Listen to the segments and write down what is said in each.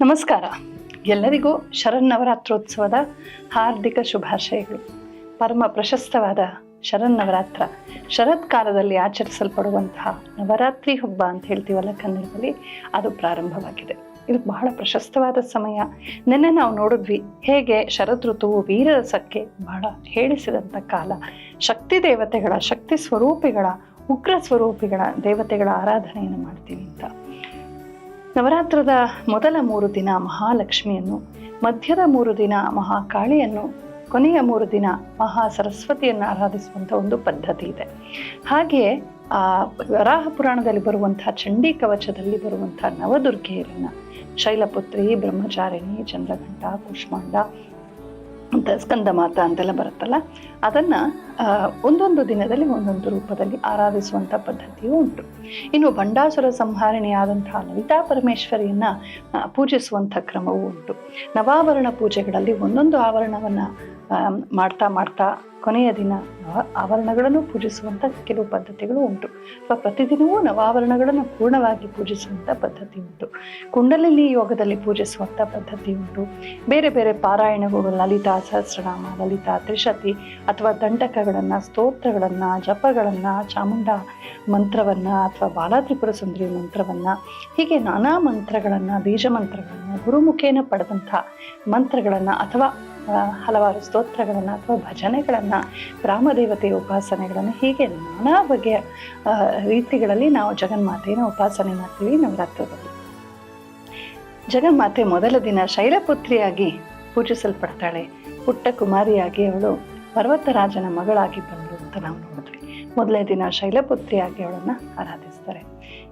ನಮಸ್ಕಾರ. ಎಲ್ಲರಿಗೂ ಶರನ್ನವರಾತ್ರೋತ್ಸವದ ಹಾರ್ದಿಕ ಶುಭಾಶಯಗಳು. ಪರಮ ಪ್ರಶಸ್ತವಾದ ಶರನ್ನವರಾತ್ರ. ಶರತ್ಕಾಲದಲ್ಲಿ ಆಚರಿಸಲ್ಪಡುವಂತಹ ನವರಾತ್ರಿ ಹಬ್ಬ ಅಂತ ಹೇಳ್ತೀವಲ್ಲ ಕನ್ನಡದಲ್ಲಿ, ಅದು ಪ್ರಾರಂಭವಾಗಿದೆ. ಇದು ಬಹಳ ಪ್ರಶಸ್ತವಾದ ಸಮಯ. ನಿನ್ನೆ ನಾವು ನೋಡಿದ್ವಿ ಹೇಗೆ ಶರದ್ ಋತುವು ವೀರರಸಕ್ಕೆ ಬಹಳ ಹೇಳಿಸಿದಂಥ ಕಾಲ. ಶಕ್ತಿ ದೇವತೆಗಳ, ಶಕ್ತಿ ಸ್ವರೂಪಿಗಳ, ಉಗ್ರ ಸ್ವರೂಪಿಗಳ ದೇವತೆಗಳ ಆರಾಧನೆಯನ್ನು ಮಾಡ್ತೀವಿ ಅಂತ. ನವರಾತ್ರದ ಮೊದಲ ಮೂರು ದಿನ ಮಹಾಲಕ್ಷ್ಮಿಯನ್ನು, ಮಧ್ಯದ ಮೂರು ದಿನ ಮಹಾಕಾಳಿಯನ್ನು, ಕೊನೆಯ ಮೂರು ದಿನ ಮಹಾ ಸರಸ್ವತಿಯನ್ನು ಆರಾಧಿಸುವಂಥ ಒಂದು ಪದ್ಧತಿ ಇದೆ. ಹಾಗೆಯೇ ಆ ವರಾಹ ಪುರಾಣದಲ್ಲಿ ಬರುವಂತಹ ಚಂಡಿ ಕವಚದಲ್ಲಿ ಬರುವಂತಹ ನವದುರ್ಗೆಯರನ್ನ ಶೈಲಪುತ್ರಿ, ಬ್ರಹ್ಮಚಾರಿಣಿ, ಚಂದ್ರಘಂಟ, ಕುಷ್ಮಾಂಡ ಸ್ಕಂದ ಮಾತ ಅಂತೆಲ್ಲ ಬರುತ್ತಲ್ಲ, ಅದನ್ನು ಒಂದೊಂದು ದಿನದಲ್ಲಿ ಒಂದೊಂದು ರೂಪದಲ್ಲಿ ಆರಾಧಿಸುವಂಥ ಪದ್ಧತಿಯೂ ಉಂಟು. ಇನ್ನು ಭಂಡಾಸುರ ಸಂಹಾರಣೆಯಾದಂತಹ ಲಲಿತಾ ಪರಮೇಶ್ವರಿಯನ್ನು ಪೂಜಿಸುವಂಥ ಕ್ರಮವೂ ಉಂಟು. ನವಾವರಣ ಪೂಜೆಗಳಲ್ಲಿ ಒಂದೊಂದು ಆವರಣವನ್ನ ಮಾಡ್ತಾ ಮಾಡ್ತಾ ಕೊನೆಯ ದಿನ ಆವರಣಗಳನ್ನು ಪೂಜಿಸುವಂಥ ಕೆಲವು ಪದ್ಧತಿಗಳು ಉಂಟು. ಅಥವಾ ಪ್ರತಿದಿನವೂ ನವಾವರಣಗಳನ್ನು ಪೂರ್ಣವಾಗಿ ಪೂಜಿಸುವಂಥ ಪದ್ಧತಿ ಉಂಟು. ಕುಂಡಲಿನಿ ಯೋಗದಲ್ಲಿ ಪೂಜಿಸುವಂಥ ಪದ್ಧತಿ ಉಂಟು. ಬೇರೆ ಬೇರೆ ಪಾರಾಯಣಗಳು, ಲಲಿತಾ, ಸಹಸ್ರನಾಮ, ಲಲಿತಾ, ತ್ರಿಶತಿ ಅಥವಾ ದಂಡಕಗಳನ್ನು ಸ್ತೋತ್ರಗಳನ್ನು, ಜಪಗಳನ್ನು, ಚಾಮುಂಡ ಮಂತ್ರವನ್ನು ಅಥವಾ ಬಾಲಾತ್ರಿಪುರ ಸುಂದರಿ ಮಂತ್ರವನ್ನು, ಹೀಗೆ ನಾನಾ ಮಂತ್ರಗಳನ್ನು, ಬೀಜ ಮಂತ್ರಗಳನ್ನು, ಗುರುಮುಖೇನ ಪಡೆದಂಥ ಮಂತ್ರಗಳನ್ನು ಅಥವಾ ಹಲವಾರು ಸ್ತೋತ್ರಗಳನ್ನು ಅಥವಾ ಭಜನೆಗಳನ್ನು, ಗ್ರಾಮದೇವತೆಯ ಉಪಾಸನೆಗಳನ್ನು, ಹೀಗೆ ನಾನಾ ಬಗೆಯ ರೀತಿಗಳಲ್ಲಿ ನಾವು ಜಗನ್ಮಾತೆಯನ್ನು ಉಪಾಸನೆ ಮಾಡ್ತೀವಿ ನವರಾತ್ರದಲ್ಲಿ ಜಗನ್ಮಾತೆ ಮೊದಲ ದಿನ ಶೈಲಪುತ್ರಿಯಾಗಿ ಪೂಜಿಸಲ್ಪಡ್ತಾಳೆ. ಪುಟ್ಟ ಕುಮಾರಿಯಾಗಿ ಅವಳು ಪರ್ವತರಾಜನ ಮಗಳಾಗಿ ಬಂದಳು ಅಂತ ನಾವು ನೋಡಿದ್ವಿ. ಮೊದಲನೇ ದಿನ ಶೈಲಪುತ್ರಿಯಾಗಿ ಅವಳನ್ನು ಆರಾಧಿಸ್ತಾರೆ.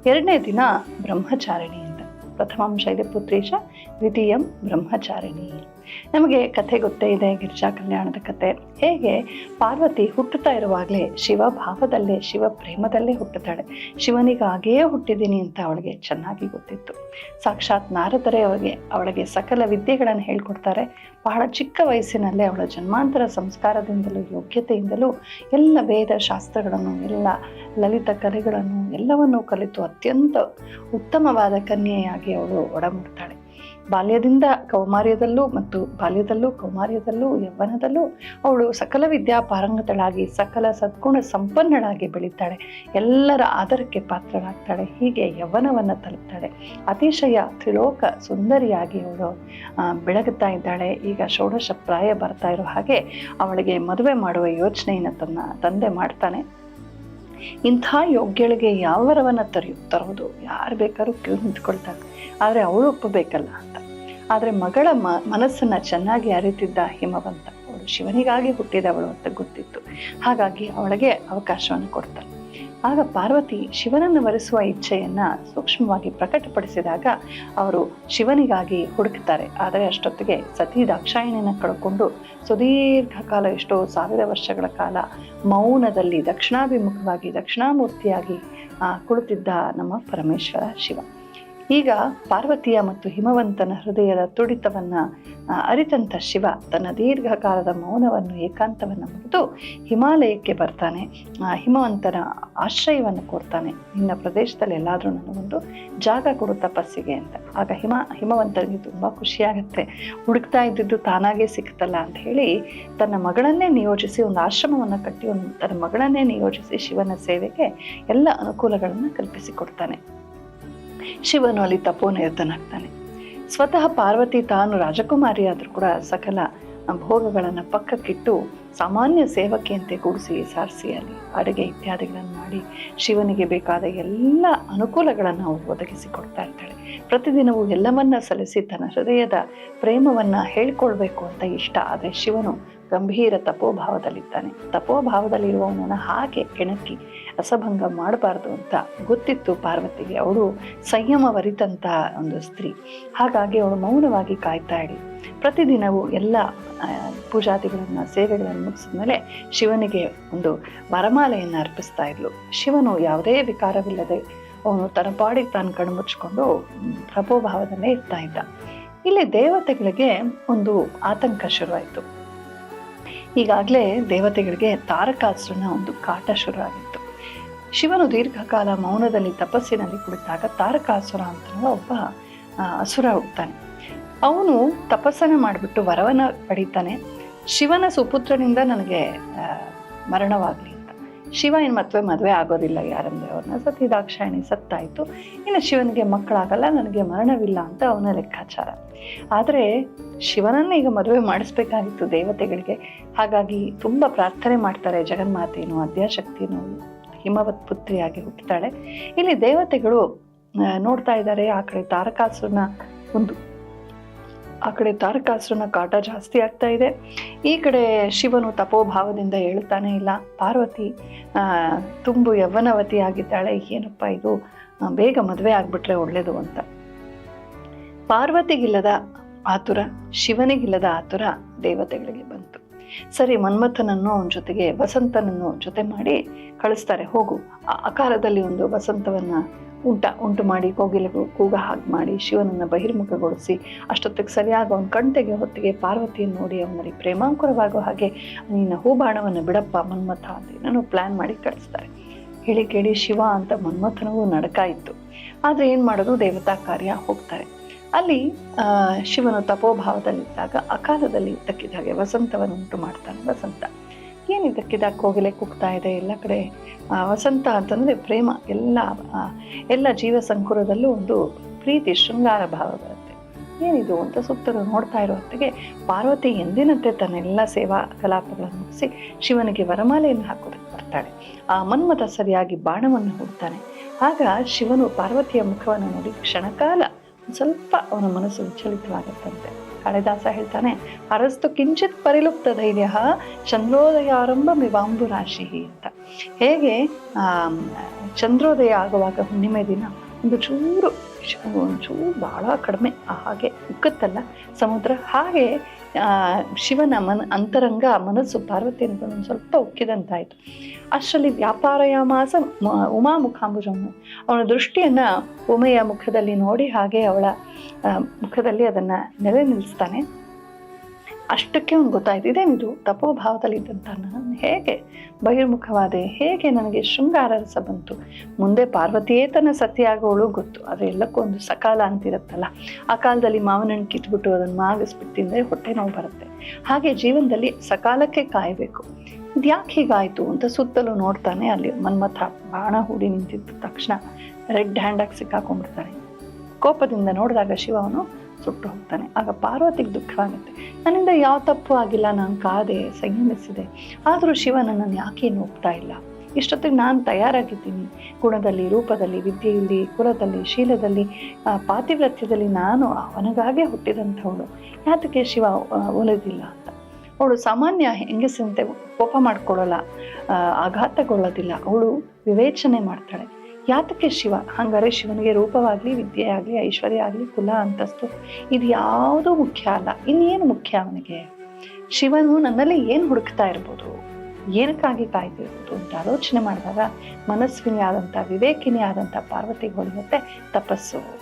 ಎರಡನೇ ದಿನ ಬ್ರಹ್ಮಚಾರಿಣಿ ಅಂತ. ಪ್ರಥಮಂ ಶೈಲಪುತ್ರೀಶ, ದ್ವಿತೀಯಂ ಬ್ರಹ್ಮಚಾರಿಣಿ. ನಮಗೆ ಕಥೆ ಗೊತ್ತೇ ಇದೆ, ಗಿರಿಜಾ ಕಲ್ಯಾಣದ ಕತೆ ಹೇಗೆ? ಪಾರ್ವತಿ ಹುಟ್ಟುತ್ತಾ ಇರುವಾಗಲೇ ಶಿವ ಭಾವದಲ್ಲೇ ಶಿವ ಪ್ರೇಮದಲ್ಲೇ ಹುಟ್ಟುತ್ತಾಳೆ. ಶಿವನಿಗಾಗಿಯೇ ಹುಟ್ಟಿದ್ದೀನಿ ಅಂತ ಅವಳಿಗೆ ಚೆನ್ನಾಗಿ ಗೊತ್ತಿತ್ತು. ಸಾಕ್ಷಾತ್ ನಾರದರೇ ಅವಳಿಗೆ ಅವಳಿಗೆ ಸಕಲ ವಿದ್ಯೆಗಳನ್ನು ಹೇಳ್ಕೊಡ್ತಾರೆ. ಬಹಳ ಚಿಕ್ಕ ವಯಸ್ಸಿನಲ್ಲೇ ಅವಳ ಜನ್ಮಾಂತರ ಸಂಸ್ಕಾರದಿಂದಲೂ, ಯೋಗ್ಯತೆಯಿಂದಲೂ ಎಲ್ಲ ವೇದ ಶಾಸ್ತ್ರಗಳನ್ನು, ಎಲ್ಲ ಲಲಿತ ಕಲೆಗಳನ್ನು, ಎಲ್ಲವನ್ನೂ ಕಲಿತು ಅತ್ಯಂತ ಉತ್ತಮವಾದ ಕನ್ಯೆಯಾಗಿ ಅವಳು ಒಡಮೂಡ್ತಾಳೆ ಬಾಲ್ಯದಿಂದ ಕೌಮಾರ್ಯದಲ್ಲೂ ಮತ್ತು ಬಾಲ್ಯದಲ್ಲೂ ಕೌಮಾರ್ಯದಲ್ಲೂ, ಯೌವನದಲ್ಲೂ ಅವಳು ಸಕಲ ವಿದ್ಯಾ ಪಾರಂಗತಳಾಗಿ, ಸಕಲ ಸದ್ಗುಣ ಸಂಪನ್ನಳಾಗಿ ಬೆಳೀತಾಳೆ. ಎಲ್ಲರ ಆದರಕ್ಕೆ ಪಾತ್ರರಾಗ್ತಾಳೆ ಹೀಗೆ ಯೌವನವನ್ನು ತಲುಪ್ತಾಳೆ. ಅತಿಶಯ ತ್ರಿಲೋಕ ಸುಂದರಿಯಾಗಿ ಅವಳು ಬೆಳಗುತ್ತಾ ಇದ್ದಾಳೆ. ಈಗ ಷೋಡಶ ಪ್ರಾಯ ಬರ್ತಾ ಇರೋ ಹಾಗೆ ಅವಳಿಗೆ ಮದುವೆ ಮಾಡುವ ಯೋಚನೆಯನ್ನು ತನ್ನ ತಂದೆ ಮಾಡ್ತಾನೆ. ಇಂಥ ಯೋಗ್ಯಳಿಗೆ ಯಾವ ವರವನ್ನು ತರೆಯು ತರೋದು ಯಾರು ಬೇಕಾದ್ರೂ ಕ್ಯೂ ನಿಂತ್ಕೊಳ್ತಾರೆ. ಆದರೆ ಅವಳು ಒಪ್ಪಬೇಕಲ್ಲ ಅಂತ. ಆದರೆ ಮಗಳ ಮ, ಮನಸ್ಸನ್ನು ಚೆನ್ನಾಗಿ ಅರಿತಿದ್ದ ಹಿಮವಂತ. ಅವಳು ಶಿವನಿಗಾಗಿ ಹುಟ್ಟಿದವಳು ಅಂತ ಗೊತ್ತಿತ್ತು. ಹಾಗಾಗಿ ಅವಳಿಗೆ ಅವಕಾಶವನ್ನು ಕೊಡ್ತಾನೆ ಆಗ ಪಾರ್ವತಿ ಶಿವನನ್ನು ವರಿಸುವ ಇಚ್ಛೆಯನ್ನ ಸೂಕ್ಷ್ಮವಾಗಿ ಪ್ರಕಟಪಡಿಸಿದಾಗ ಅವರು ಶಿವನಿಗಾಗಿ ಹುಡುಕ್ತಾರೆ. ಆದರೆ ಅಷ್ಟೊತ್ತಿಗೆ ಸತಿ ದಾಕ್ಷಾಯಣಿಯನ್ನು ಕಳ್ಕೊಂಡು ಸುದೀರ್ಘ ಕಾಲ, ಎಷ್ಟೋ ಸಾವಿರ ವರ್ಷಗಳ ಕಾಲ ಮೌನದಲ್ಲಿ ದಕ್ಷಿಣಾಭಿಮುಖವಾಗಿ, ದಕ್ಷಿಣಾಮೂರ್ತಿಯಾಗಿ ಕುಳಿತಿದ್ದ ನಮ್ಮ ಪರಮೇಶ್ವರ ಶಿವ. ಈಗ ಪಾರ್ವತಿಯ ಮತ್ತು ಹಿಮವಂತನ ಹೃದಯದ ತುಡಿತವನ್ನ ಅರಿತಂತ ಶಿವ ತನ್ನ ದೀರ್ಘಕಾಲದ ಮೌನವನ್ನು ಏಕಾಂತವನ್ನು ಮುಗಿದು ಹಿಮಾಲಯಕ್ಕೆ ಬರ್ತಾನೆ. ಹಿಮವಂತನ ಆಶ್ರಯವನ್ನು ಕೊಡ್ತಾನೆ. ನಿನ್ನ ಪ್ರದೇಶದಲ್ಲಿ ಎಲ್ಲಾದರೂ ನನಗೊಂದು ಜಾಗ ಕೊಡು ತಪಸ್ಸಿಗೆ ಅಂತ. ಆಗ ಹಿಮ, ಹಿಮವಂತನಿಗೆ ತುಂಬ ಖುಷಿಯಾಗತ್ತೆ. ಹುಡುಕ್ತಾ ಇದ್ದಿದ್ದು ತಾನಾಗೇ ಸಿಕ್ತಲ್ಲ ಅಂತ ಹೇಳಿ ತನ್ನ ಮಗಳನ್ನೇ ನಿಯೋಜಿಸಿ ಒಂದು ಆಶ್ರಮವನ್ನು ಕಟ್ಟಿ ಒಂದು ತನ್ನ ಮಗಳನ್ನೇ ನಿಯೋಜಿಸಿ ಶಿವನ ಸೇವೆಗೆ ಎಲ್ಲ ಅನುಕೂಲಗಳನ್ನು ಕಲ್ಪಿಸಿಕೊಡ್ತಾನೆ ಶಿವನು ಅಲ್ಲಿ ತಪೋನಿರತನಾಗ್ತಾನೆ. ಸ್ವತಃ ಪಾರ್ವತಿ ತಾನು ರಾಜಕುಮಾರಿ ಆದರೂ ಕೂಡ ಸಕಲ ಭೋಗಗಳನ್ನು ಪಕ್ಕಕ್ಕಿಟ್ಟು ಸಾಮಾನ್ಯ ಸೇವಕಿಯಂತೆ ಕೂಡಿಸಿ ಸಾರಿಸಿ ಅಲ್ಲಿ ಅಡುಗೆ ಇತ್ಯಾದಿಗಳನ್ನು ಮಾಡಿ ಶಿವನಿಗೆ ಬೇಕಾದ ಎಲ್ಲ ಅನುಕೂಲಗಳನ್ನು ಒದಗಿಸಿ ಕೊಡ್ತಾ ಇರ್ತಾಳೆ. ಪ್ರತಿದಿನವೂ ಎಲ್ಲವನ್ನ ಸಲ್ಲಿಸಿ ತನ್ನ ಹೃದಯದ ಪ್ರೇಮವನ್ನು ಹೇಳ್ಕೊಳ್ಬೇಕು ಅಂತ ಇಷ್ಟ. ಆದರೆ ಶಿವನು ಗಂಭೀರ ತಪೋಭಾವದಲ್ಲಿದ್ದಾನೆ. ತಪೋಭಾವದಲ್ಲಿರುವವನನ್ನು ಹಾಗೆ ಕೆಣಕಿ ಅಸಭಂಗ ಮಾಡಬಾರ್ದು ಅಂತ ಗೊತ್ತಿತ್ತು ಪಾರ್ವತಿಗೆ. ಅವಳು ಸಂಯಮವರಿತಂತ ಒಂದು ಸ್ತ್ರೀ. ಹಾಗಾಗಿ ಅವಳು ಮೌನವಾಗಿ ಕಾಯ್ತಾ ಇಡಿ ಪ್ರತಿದಿನವೂ ಎಲ್ಲ ಪೂಜಾದಿಗಳನ್ನ, ಸೇವೆಗಳನ್ನು ಮುಗಿಸಿದ ಮೇಲೆ ಶಿವನಿಗೆ ಒಂದು ವರಮಾಲೆಯನ್ನು ಅರ್ಪಿಸ್ತಾ ಇದ್ಲು. ಶಿವನು ಯಾವುದೇ ವಿಕಾರವಿಲ್ಲದೆ ಅವನು ತನ್ನ ಪಾಡಿಗೆ ತಾನು ಕಣ್ಮುಚ್ಕೊಂಡು ತಪೋಭಾವದಲ್ಲೇ ಇರ್ತಾ ಇದ್ದ. ಇಲ್ಲಿ ದೇವತೆಗಳಿಗೆ ಒಂದು ಆತಂಕ ಶುರುವಾಯಿತು. ಈಗಾಗಲೇ ದೇವತೆಗಳಿಗೆ ತಾರಕಾಸುರನ ಒಂದು ಕಾಟ ಶುರುವಾಗಿತ್ತು. ಶಿವನು ದೀರ್ಘಕಾಲ ಮೌನದಲ್ಲಿ ತಪಸ್ಸಿನಲ್ಲಿ ಕುಳಿತಾಗ ತಾರಕಾಸುರ ಅಂತ ಒಬ್ಬ ಅಸುರ ಹೋಗ್ತಾನೆ. ಅವನು ತಪಸ್ಸನ್ನು ಮಾಡಿಬಿಟ್ಟು ವರವನ್ನು ಪಡಿತಾನೆ. ಶಿವನ ಸುಪುತ್ರನಿಂದ ನನಗೆ ಮರಣವಾಗಲಿ. ಶಿವ ಏನು ಮತ್ತೆ ಮದುವೆ ಆಗೋದಿಲ್ಲ ಯಾರಂದ್ರೆ ಅವ್ರನ್ನ. ಸತಿ ದಾಕ್ಷಾಯಣಿ ಸತ್ತಾಯಿತು. ಇನ್ನು ಶಿವನಿಗೆ ಮಕ್ಕಳಾಗಲ್ಲ, ನನಗೆ ಮರಣವಿಲ್ಲ ಅಂತ ಅವನ ಲೆಕ್ಕಾಚಾರ. ಆದರೆ ಶಿವನನ್ನ ಈಗ ಮದುವೆ ಮಾಡಿಸ್ಬೇಕಾಗಿತ್ತು ದೇವತೆಗಳಿಗೆ. ಹಾಗಾಗಿ ತುಂಬ ಪ್ರಾರ್ಥನೆ ಮಾಡ್ತಾರೆ ಜಗನ್ಮಾತೆಯನ್ನು ಅದ್ಯಾಶಕ್ತಿಯನ್ನು ಹಿಮವತ್ ಪುತ್ರಿಯಾಗಿ ಹುಟ್ಟುತ್ತಾಳೆ ಇಲ್ಲಿ ದೇವತೆಗಳು ನೋಡ್ತಾ ಇದ್ದಾರೆ. ಆ ಕಡೆ ತಾರಕಾಸುರನ ಒಂದು ಆ ಕಡೆ ತಾರಕಾಸುರನ ಕಾಟ ಜಾಸ್ತಿ ಆಗ್ತಾ ಇದೆ. ಈ ಕಡೆ ಶಿವನು ತಪೋಭಾವದಿಂದ ಹೇಳ್ತಾನೆ ಇಲ್ಲ. ಪಾರ್ವತಿ ತುಂಬು ಯೌವನವತಿ ಆಗಿದ್ದಾಳೆ ಏನಪ್ಪ ಇದು? ಬೇಗ ಮದುವೆ ಆಗ್ಬಿಟ್ರೆ ಒಳ್ಳೇದು ಅಂತ. ಪಾರ್ವತಿಗಿಲ್ಲದ ಆತುರ, ಶಿವನಿಗಿಲ್ಲದ ಆತುರ ದೇವತೆಗಳಿಗೆ ಬಂತು. ಸರಿ, ಮನ್ಮಥನನ್ನು ಅವನ ಜೊತೆಗೆ ವಸಂತನನ್ನು ಜೊತೆ ಮಾಡಿ ಕಳಿಸ್ತಾರೆ. ಹೋಗು. ಆ ಆಕಾರದಲ್ಲಿ ಒಂದು ವಸಂತವನ್ನ ಉಂಟ, ಉಂಟು ಮಾಡಿ ಕೋಗಿಲೆಗೂ ಕೂಗ ಹಾಗೆ ಮಾಡಿ ಶಿವನನ್ನು ಬಹಿರ್ಮುಖಗೊಳಿಸಿ ಅಷ್ಟೊತ್ತಿಗೆ ಸರಿಯಾಗಿ ಅವನ ಕಣ್ತೆಗೆ ಹೊತ್ತಿಗೆ ಪಾರ್ವತಿಯನ್ನು ನೋಡಿ ಅವನಲ್ಲಿ ಪ್ರೇಮಾಂಕುರವಾಗೋ ಹಾಗೆ ನಿನ್ನ ಹೂಬಾಣವನ್ನು ಬಿಡಪ್ಪ, ಮನ್ಮಥ ಅಂತ ನಾನು ಪ್ಲ್ಯಾನ್ ಮಾಡಿ ಕಳಿಸ್ತಾರೆ. ಹೇಳಿ ಕೇಳಿ ಶಿವ ಅಂತ ಮನ್ಮಥನವೂ ನಡಕ ಇತ್ತು. ಆದರೆ ಏನು ಮಾಡೋದು, ದೇವತಾ ಕಾರ್ಯ ಹೋಗ್ತಾರೆ. ಅಲ್ಲಿ ಶಿವನು ತಪೋಭಾವದಲ್ಲಿದ್ದಾಗ ಅಕಾಲದಲ್ಲಿ ಇದ್ದಕ್ಕಿದ್ದ ಹಾಗೆ ವಸಂತವನ್ನು ಉಂಟು ಮಾಡ್ತಾನೆ, ವಸಂತ. ಏನು ಇದ್ದಕ್ಕಿದ್ದಾಗ ಕೋಗಿಲೆ ಕುಗ್ತಾ ಇದೆ? ಎಲ್ಲ ಕಡೆ ವಸಂತ ಅಂತಂದರೆ ಪ್ರೇಮ, ಎಲ್ಲ ಎಲ್ಲ ಜೀವ ಸಂಕುರದಲ್ಲೂ ಒಂದು ಪ್ರೀತಿ, ಶೃಂಗಾರ ಭಾವ ಬರುತ್ತೆ. ಏನಿದು ಅಂತ ಸುತ್ತಲೂ ನೋಡ್ತಾ ಇರೋ ಹೊತ್ತಿಗೆ ಪಾರ್ವತಿ ಎಂದಿನಂತೆ ತನ್ನೆಲ್ಲ ಸೇವಾ ಕಲಾಪಗಳನ್ನು ಮುಗಿಸಿ ಶಿವನಿಗೆ ವರಮಾಲೆಯನ್ನು ಹಾಕೋದಕ್ಕೆ ಬರ್ತಾಳೆ. ಆ ಮನ್ಮತ ಸರಿಯಾಗಿ ಬಾಣವನ್ನು ಹೂಡ್ತಾನೆ. ಆಗ ಶಿವನು ಪಾರ್ವತಿಯ ಮುಖವನ್ನು ನೋಡಿ ಕ್ಷಣಕಾಲ ಸ್ವಲ್ಪ ಅವನ ಮನಸ್ಸು ವಿಚಲಿತವಾಗುತ್ತಂತೆ. ಕಾಳಿದಾಸ ಹೇಳ್ತಾನೆ, ಅರಸ್ತು ಕಿಂಚಿತ್ ಪರಿಲುಪ್ತ ಧೈರ್ಯ ಚಂದ್ರೋದಯಾರಂಭ ರಾಶಿ ಅಂತ. ಹೇಗೆ? ಚಂದ್ರೋದಯ ಆಗುವಾಗ ಹುಣ್ಣಿಮೆ ದಿನ ಒಂದು ಚೂರು ಒಂಚೂರು ಬಹಳ ಕಡಿಮೆ ಹಾಗೆ ಉಕ್ಕುತ್ತಲ್ಲ ಸಮುದ್ರ. ಹಾಗೆ ಶಿವನ ಮನ, ಅಂತರಂಗ, ಮನಸ್ಸು, ಪಾರ್ವತಿ ಅಂತ ಒಂದು ಸ್ವಲ್ಪ ಉಕ್ಕಿದಂತಾಯಿತು ಅಷ್ಟರಲ್ಲಿ ವ್ಯಾಪಾರಯಾಮಾಸ ಉಮಾ ಮುಖಾಂಬುಜಮ್ಮ ಅವನ ದೃಷ್ಟಿಯನ್ನ ಉಮೆಯ ಮುಖದಲ್ಲಿ ನೋಡಿ ಹಾಗೆ ಅವಳ ಮುಖದಲ್ಲಿ ಅದನ್ನ ನೆಲೆ ನಿಲ್ಲಿಸ್ತಾನೆ ಅಷ್ಟಕ್ಕೆ ಅವ್ನು ಗೊತ್ತಾಯ್ತು. ಇದೇನಿದು ತಪೋಭಾವದಲ್ಲಿದ್ದಂಥ ನಾನು ಹೇಗೆ ಬಹಿರ್ಮುಖವಾದೆ, ಹೇಗೆ ನನಗೆ ಶೃಂಗಾರ ರಸ ಬಂತು. ಮುಂದೆ ಪಾರ್ವತಿಯೇ ತನ್ನ ಸತಿಯಾಗೋಳು ಗೊತ್ತು. ಆದರೆ ಎಲ್ಲಕ್ಕೂ ಒಂದು ಸಕಾಲ ಅಂತಿರುತ್ತಲ್ಲ. ಆ ಕಾಲದಲ್ಲಿ ಮಾವನಣ್ಣು ಕಿತ್ಬಿಟ್ಟು ಅದನ್ನು ಮಾಗಿಸ್ಬಿಟ್ಟು ತಿಂದರೆ ಹೊಟ್ಟೆ ನೋವು ಬರುತ್ತೆ. ಹಾಗೆ ಜೀವನದಲ್ಲಿ ಸಕಾಲಕ್ಕೆ ಕಾಯಬೇಕು. ಇದ್ಯಾಕೆ ಹೀಗಾಯಿತು ಅಂತ ಸುತ್ತಲೂ ನೋಡ್ತಾನೆ ಅಲ್ಲಿ ಮನ್ಮಥ. ಬಾಣ ಹೂಡಿ ನಿಂತಿದ್ದ ತಕ್ಷಣ ರೆಡ್ ಹ್ಯಾಂಡಾಗಿ ಸಿಕ್ಕಾಕೊಂಡ್ಬಿಡ್ತಾನೆ ಕೋಪದಿಂದ ನೋಡಿದಾಗ ಶಿವ ಅವನು ಸುಟ್ಟು ಹೋಗ್ತಾನೆ. ಆಗ ಪಾರ್ವತಿಗೆ ದುಃಖವಾಗುತ್ತೆ. ನನ್ನಿಂದ ಯಾವ ತಪ್ಪು ಆಗಿಲ್ಲ, ನಾನು ಕಾದೆ, ಸಂಯಮಿಸಿದೆ. ಆದರೂ ಶಿವ ನನ್ನನ್ನು ಯಾಕೆ ಏನು ಒಪ್ತಾ ಇಲ್ಲ? ಇಷ್ಟೊತ್ತಿಗೆ ನಾನು ತಯಾರಾಗಿದ್ದೀನಿ. ಗುಣದಲ್ಲಿ, ರೂಪದಲ್ಲಿ, ವಿದ್ಯೆಯಲ್ಲಿ, ಕುಲದಲ್ಲಿ, ಶೀಲದಲ್ಲಿ ಪಾತಿವ್ರತ್ಯದಲ್ಲಿ ನಾನು ಅವನಿಗಾಗೆ ಹುಟ್ಟಿದಂಥವಳು. ಯಾತಕ್ಕೆ ಶಿವ ಒಲಿದಿಲ್ಲ ಅಂತ. ಅವಳು ಸಾಮಾನ್ಯ ಹೆಂಗಸಂತೆ ಕೋಪ ಮಾಡ್ಕೊಳ್ಳಲ್ಲ ಆಘಾತಗೊಳ್ಳೋದಿಲ್ಲ. ಅವಳು ವಿವೇಚನೆ ಮಾಡ್ತಾಳೆ. ಯಾತಕ್ಕೆ ಶಿವ, ಹಂಗಾರೆ ಶಿವನಿಗೆ ರೂಪವಾಗಲಿ ವಿದ್ಯೆ ಆಗಲಿ ಐಶ್ವರ್ಯ ಆಗಲಿ ಕುಲ, ಅಂತಸ್ತು, ಇದು ಯಾವುದೂ ಮುಖ್ಯ ಅಲ್ಲ. ಇನ್ನೇನು ಮುಖ್ಯ ಅವನಿಗೆ? ಶಿವನು ನನ್ನಲ್ಲಿ ಏನು ಹುಡುಕ್ತಾ ಇರ್ಬೋದು? ಏನಕ್ಕಾಗಿ ಕಾಯ್ತಿರ್ಬೋದು ಅಂತ ಆಲೋಚನೆ ಮಾಡಿದಾಗ ಮನಸ್ವಿನಿ ಆದಂಥ ವಿವೇಕಿನಿ ಆದಂಥ ಪಾರ್ವತಿಗೆ ಹೊಳೆಯುತ್ತೆ ತಪಸ್ಸು.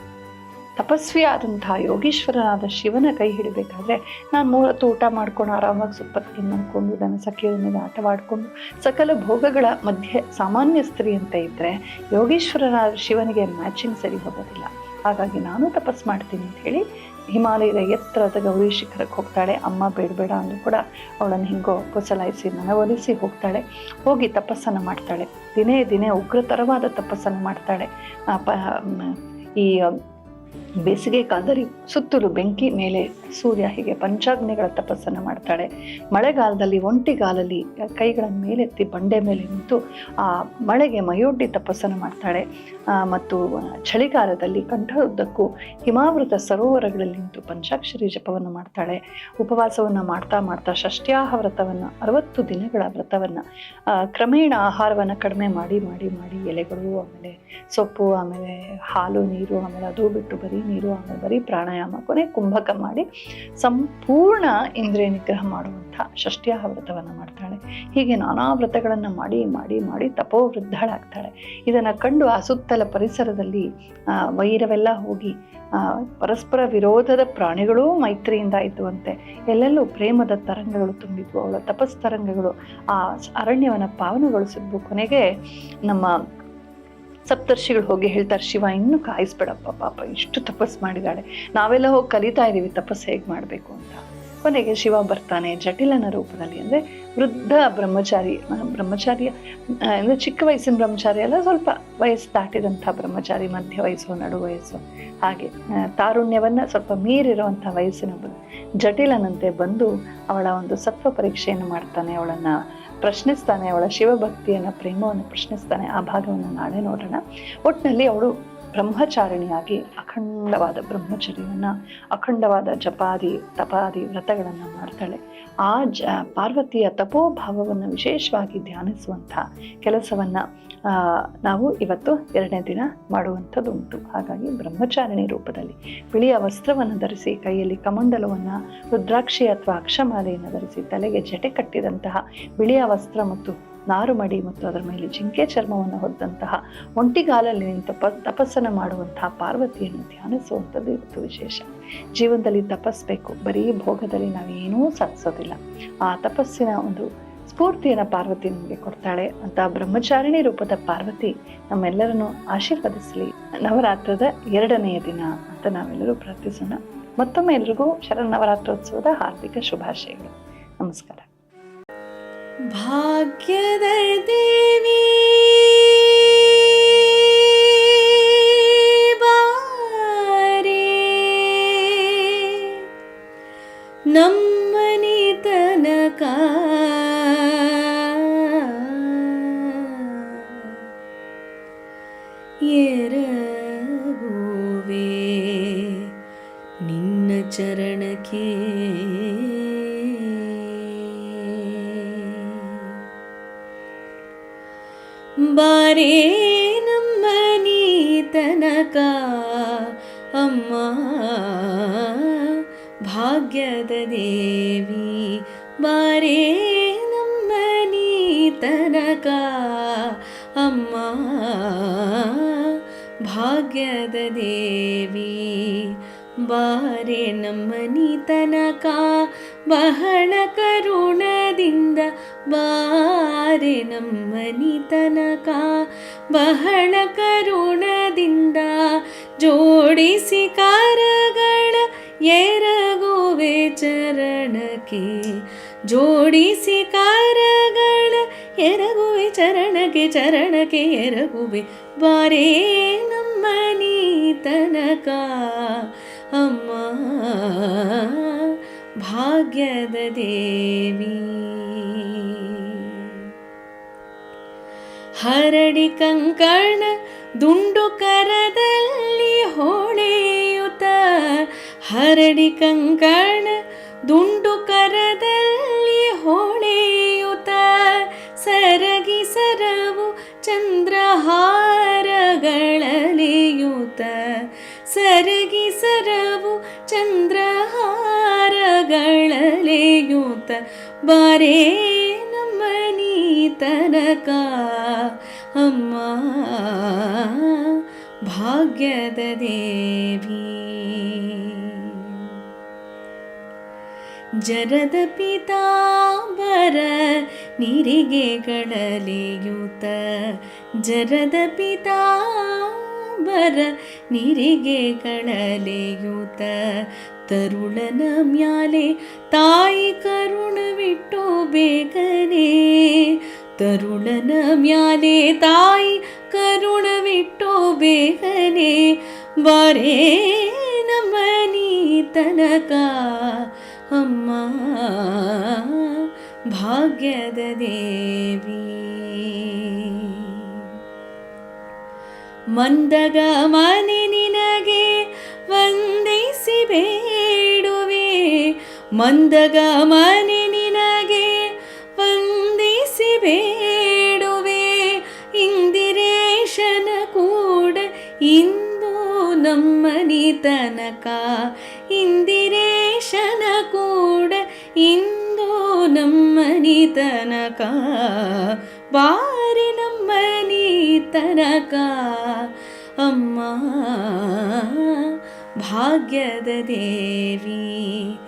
ತಪಸ್ವಿ ಆದಂತಹ ಯೋಗೀಶ್ವರನಾದ ಶಿವನ ಕೈ ಹಿಡಬೇಕಾದ್ರೆ ನಾನು ಮೂರತ್ತು ಊಟ ಮಾಡ್ಕೊಂಡು ಆರಾಮಾಗಿ ಸುಪ್ಪತ್ ತಿನ್ನು ಅಂದ್ಕೊಂಡು ನನ್ನ ಸಖಿಯರ ಮೇಲೆ ಆಟವಾಡಿಕೊಂಡು ಸಕಲ ಭೋಗಗಳ ಮಧ್ಯೆ ಸಾಮಾನ್ಯ ಸ್ತ್ರೀ ಅಂತ ಇದ್ದರೆ ಯೋಗೀಶ್ವರನಾದ ಶಿವನಿಗೆ ಮ್ಯಾಚಿಂಗ್ ಸರಿ ಹೋಗೋದಿಲ್ಲ. ಹಾಗಾಗಿ ನಾನು ತಪಸ್ ಮಾಡ್ತೀನಿ ಅಂತ ಹೇಳಿ ಹಿಮಾಲಯದ ಎತ್ತರದ ಗೌರಿ ಶಿಖರಕ್ಕೆ ಹೋಗ್ತಾಳೆ. ಅಮ್ಮ ಬೇಡಬೇಡ ಅಂದರೂ ಕೂಡ ಅವಳನ್ನು ಹಿಂಗೋ ಕುಸಲಾಯಿಸಿ ಮನವೊಲಿಸಿ ಹೋಗ್ತಾಳೆ. ಹೋಗಿ ತಪಸ್ಸನ್ನು ಮಾಡ್ತಾಳೆ. ದಿನೇ ದಿನೇ ಉಗ್ರತರವಾದ ತಪಸ್ಸನ್ನು ಮಾಡ್ತಾಳೆ. ಈ ಬೇಸಿಗೆ ಕಾಲದಲ್ಲಿ ಸುತ್ತಲೂ ಬೆಂಕಿ ಮೇಲೆ ಸೂರ್ಯ ಹೀಗೆ ಪಂಚಾಗ್ನಿಗಳ ತಪಸ್ಸನ್ನು ಮಾಡ್ತಾಳೆ. ಮಳೆಗಾಲದಲ್ಲಿ, ಒಂಟಿಗಾಲಲ್ಲಿ ಕೈಗಳನ್ನು ಮೇಲೆತ್ತಿ ಬಂಡೆ ಮೇಲೆ ನಿಂತು ಆ ಮಳೆಗೆ ಮೈಯೊಡ್ಡಿ ತಪಸ್ಸನ್ನು ಮಾಡ್ತಾಳೆ. ಮತ್ತು ಚಳಿಗಾಲದಲ್ಲಿ ಕಂಠದುದ್ದಕ್ಕೂ ಹಿಮಾವೃತ ಸರೋವರಗಳಲ್ಲಿ ನಿಂತು ಪಂಚಾಕ್ಷರಿ ಜಪವನ್ನು ಮಾಡ್ತಾಳೆ. ಉಪವಾಸವನ್ನು ಮಾಡ್ತಾ ಮಾಡ್ತಾ ಷಷ್ಟ್ಯಾಹ ವ್ರತವನ್ನು, ಅರವತ್ತು ದಿನಗಳ ವ್ರತವನ್ನು ಕ್ರಮೇಣ ಆಹಾರವನ್ನು ಕಡಿಮೆ ಮಾಡಿ ಮಾಡಿ ಮಾಡಿ ಎಲೆಗಳು, ಆಮೇಲೆ ಸೊಪ್ಪು, ಆಮೇಲೆ ಹಾಲು, ನೀರು, ಆಮೇಲೆ ಅದು ಬಿಟ್ಟು ಬರೀ ನೀರು, ಆಮೇಲೆ ಬರೀ ಪ್ರಾಣಾಯಾಮ, ಕೊನೆ ಕುಂಭಕ ಮಾಡಿ ಸಂಪೂರ್ಣ ಇಂದ್ರಿಯ ನಿಗ್ರಹ ಮಾಡುವಂಥ ಷಷ್ಟ್ಯಾಹ ವ್ರತವನ್ನು ಮಾಡ್ತಾಳೆ. ಹೀಗೆ ನಾನಾ ವ್ರತಗಳನ್ನು ಮಾಡಿ ಮಾಡಿ ಮಾಡಿ ತಪೋವೃದ್ಧಳಾಗ್ತಾಳೆ. ಇದನ್ನು ಕಂಡು ಆ ಸುತ್ತಲ ಪರಿಸರದಲ್ಲಿ ವೈರವೆಲ್ಲ ಹೋಗಿ ಪರಸ್ಪರ ವಿರೋಧದ ಪ್ರಾಣಿಗಳೂ ಮೈತ್ರಿಯಿಂದ ಇದ್ದುವಂತೆ ಎಲ್ಲೆಲ್ಲೂ ಪ್ರೇಮದ ತರಂಗಗಳು ತುಂಬಿದ್ವು, ಅವಳ ತಪಸ್ ತರಂಗಗಳು, ಆ ಅರಣ್ಯವನ್ನು ಪಾವನಗೊಳಿಸಿದ್ವು. ಕೊನೆಗೆ ನಮ್ಮ ಸಪ್ತರ್ಷಿಗಳು ಹೋಗಿ ಹೇಳ್ತಾರೆ, ಶಿವ, ಇನ್ನೂ ಕಾಯಿಸ್ಬೇಡಪ್ಪ, ಪಾಪ, ಇಷ್ಟು ತಪಸ್ ಮಾಡಿದಾಳೆ. ನಾವೆಲ್ಲ ಹೋಗಿ ಕಲಿತಾ ಇದ್ದೀವಿ ತಪಸ್ ಹೇಗೆ ಮಾಡಬೇಕು ಅಂತ. ಕೊನೆಗೆ ಶಿವ ಬರ್ತಾನೆ ಜಟಿಲನ ರೂಪದಲ್ಲಿ, ಅಂದರೆ ವೃದ್ಧ ಬ್ರಹ್ಮಚಾರಿ ಬ್ರಹ್ಮಚಾರಿಯ ಅಂದರೆ ಚಿಕ್ಕ ವಯಸ್ಸಿನ ಬ್ರಹ್ಮಚಾರಿ ಅಲ್ಲ, ಸ್ವಲ್ಪ ವಯಸ್ಸು ದಾಟಿದಂಥ ಬ್ರಹ್ಮಚಾರಿ, ಮಧ್ಯ ವಯಸ್ಸು, ನಡು ವಯಸ್ಸು, ಹಾಗೆ ತಾರುಣ್ಯವನ್ನು ಸ್ವಲ್ಪ ಮೀರಿರುವಂಥ ವಯಸ್ಸಿನ ಜಟಿಲನಂತೆ ಬಂದು ಅವಳ ಒಂದು ಸತ್ವ ಪರೀಕ್ಷೆಯನ್ನು ಮಾಡ್ತಾನೆ, ಅವಳನ್ನ ಪ್ರಶ್ನಿಸ್ತಾನೆ ಅವಳ ಶಿವಭಕ್ತಿಯನ್ನು ಪ್ರೇಮವನ್ನು ಪ್ರಶ್ನಿಸ್ತಾನೆ. ಆ ಭಾಗವನ್ನು ನಾಳೆ ನೋಡೋಣ. ಒಟ್ಟಿನಲ್ಲಿ ಅವಳು ಬ್ರಹ್ಮಚಾರಿಣಿಯಾಗಿ ಅಖಂಡವಾದ ಬ್ರಹ್ಮಚರ್ಯವನ್ನು, ಅಖಂಡವಾದ ಜಪಾದಿ, ತಪಾದಿ ವ್ರತಗಳನ್ನು ಮಾಡ್ತಾಳೆ. ಆ ಜ, ಪಾರ್ವತಿಯ ತಪೋಭಾವವನ್ನು ವಿಶೇಷವಾಗಿ ಧ್ಯಾನಿಸುವಂಥ ಕೆಲಸವನ್ನು ನಾವು ಇವತ್ತು ಎರಡನೇ ದಿನ ಮಾಡುವಂಥದ್ದು ಉಂಟು ಹಾಗಾಗಿ ಬ್ರಹ್ಮಚಾರಿಣಿ ರೂಪದಲ್ಲಿ ಬಿಳಿಯ ವಸ್ತ್ರವನ್ನು ಧರಿಸಿ, ಕೈಯಲ್ಲಿ ಕಮಂಡಲವನ್ನು, ರುದ್ರಾಕ್ಷಿ ಅಥವಾ ಅಕ್ಷಮಾಲೆಯನ್ನು ಧರಿಸಿ, ತಲೆಗೆ ಜಟೆ ಕಟ್ಟಿದಂತಹ ಬಿಳಿಯ ವಸ್ತ್ರ ಮತ್ತು ನಾರುಮಡಿ ಮತ್ತು ಅದರ ಮೇಲೆ ಜಿಂಕೆ ಚರ್ಮವನ್ನು ಹೊದ್ದಂತಹ ಒಂಟಿಗಾಲಲ್ಲಿ ನಿಂತ ತಪ, ತಪಸ್ಸನ್ನು ಮಾಡುವಂತಹ ಪಾರ್ವತಿಯನ್ನು ಧ್ಯಾನಿಸುವಂಥದ್ದು ಇವತ್ತು ವಿಶೇಷ. ಜೀವನದಲ್ಲಿ ತಪಸ್ಬೇಕು ಬರೀ ಭೋಗದಲ್ಲಿ ನಾವೇನೂ ಸಾಧಿಸೋದಿಲ್ಲ. ಆ ತಪಸ್ಸಿನ ಒಂದು ಸ್ಫೂರ್ತಿಯನ್ನು ಪಾರ್ವತಿ ನಮಗೆ ಕೊಡ್ತಾಳೆ. ಅಂತ ಬ್ರಹ್ಮಚಾರಿಣಿ ರೂಪದ ಪಾರ್ವತಿ ನಮ್ಮೆಲ್ಲರನ್ನು ಆಶೀರ್ವದಿಸಲಿ. ನವರಾತ್ರದ ಎರಡನೆಯ ದಿನ ಅಂತ ನಾವೆಲ್ಲರೂ ಪ್ರಾರ್ಥಿಸೋಣ. ಮತ್ತೊಮ್ಮೆ ಎಲ್ರಿಗೂ ಶರನ್ನವರಾತ್ರೋತ್ಸವದ ಹಾರ್ದಿಕ ಶುಭಾಶಯಗಳು. ನಮಸ್ಕಾರ. ಬಾರೆ ನಮ್ಮನಿ ತನಕ. ಎರಗುವೆ ನಿನ್ನ ಚರಣಕ್ಕೆ ಭಾಗ್ಯದ ದೇವಿ ಬಾರೇ ನಮ್ಮ ನೀ ತನಕ ಅಮ್ಮ ಭಾಗ್ಯದ ದೇವಿ ಬಾರೆ ನಮ್ಮನಿ ತನಕ ಬಹಳ ಕರುಣದಿಂದ ಬಾರೆ ನಮ್ಮನಿ ತನಕ ಬಹಳ ಕರುಣದಿಂದ ಜೋಡಿಸಿ ಕಾರಗಳ ಎರಗುವೆ ಚರಣಕ್ಕೆ ಜೋಡಿಸಿ ಕಾರಗಳ ಎರಗುವೆ ಚರಣಕ್ಕೆ ಚರಣಕ್ಕೆ ಎರಗುವೆ, ಬಾರೇ ನಮ್ಮನಿ ತನಕ ಅಮ್ಮ, ಭಾಗ್ಯದ ದೇವಿ. ಹರಡಿ ಕಂಕಣ ದುಂಡು ಕರದಲ್ಲಿ ಹೊಳೆಯುತ್ತ ಹರಡಿ ಕಂಕಣ ದುಂಡು ಕರದಲ್ಲಿ ಹೊಳೆಯುತ ಸರಗಿ ಸರವು ಚಂದ್ರಹಾರಗಳಲೆಯುತ. ಸರಗಿ ಸರವು ಚಂದ್ರಹಾರಗಳಲೆಯುತ. ಬಾರೆ ನಮ್ಮನಿ ತನಕ ಅಮ್ಮ, ಭಾಗ್ಯದ ದೇವಿ. ಜರದ ಪಿತಾಂಬರ ನಿರಿಗೆಗಳಲೆಯುತ ಜರದ ಪಿತಾಂಬರ ನಿರಿಗೆಗಳಲೆಯುತ ತರುಳನ ಮ್ಯಾಲೆ ತಾಯಿ ಕರುಣವಿಟ್ಟು ಬೇಗನೆ ತರುಳನ ಮ್ಯಾಲೆ ತಾಯಿ ಕರುಣವಿಟ್ಟು ಬೇಗನೆ ಬಾರೇ ನಮ್ಮನಿ ತನಕ ಭಾಗ್ಯದ ದೇವಿ. ಮಂದಗ ಮನೆ ನಿನಗೆ ವಂದಿಸಿ ಬೇಡುವೆ. ಮಂದಗ ಮನೆ ನಿನಗೆ ವಂದಿಸಿ ಬೇಡುವೆ. ಇಂದಿರೇಶನ ಕೂಡ ಇಂದು ನಮ್ಮನಿ ತನಕ ಇಂದಿರೇಶನ ಕೂಡ ಇಂದು ತನಕ, ಬಾರಿ ನಮ್ಮನಿ ತನಕ. ಅಮ್ಮ, ಭಾಗ್ಯದ ದೇವಿ,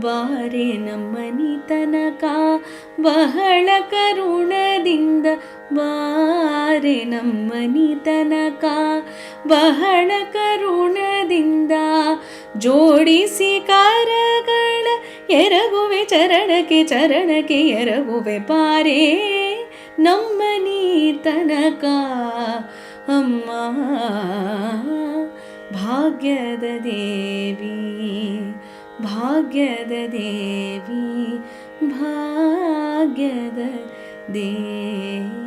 ಬಾರೆ ನಮ್ಮನಿ ತನಕ. ಬಹಳ ಕರುಣದಿಂದ ಬಾರೆ ನಮ್ಮನಿ ತನಕ. ಬಹಳ ಕರುಣದಿಂದ ಜೋಡಿಸಿ ಕಾರಗಳ ಎರಗುವೆ ಚರಣಕ್ಕೆ ಚರಣಕ್ಕೆ ಎರಗುವೆ ಪಾರೆ ನಮ್ಮನಿ ತನಕ ಅಮ್ಮ ಭಾಗ್ಯದ ದೇವಿ ಭಾಗ್ಯದ ದೇವಿ ಭಾಗ್ಯದ ದೇವಿ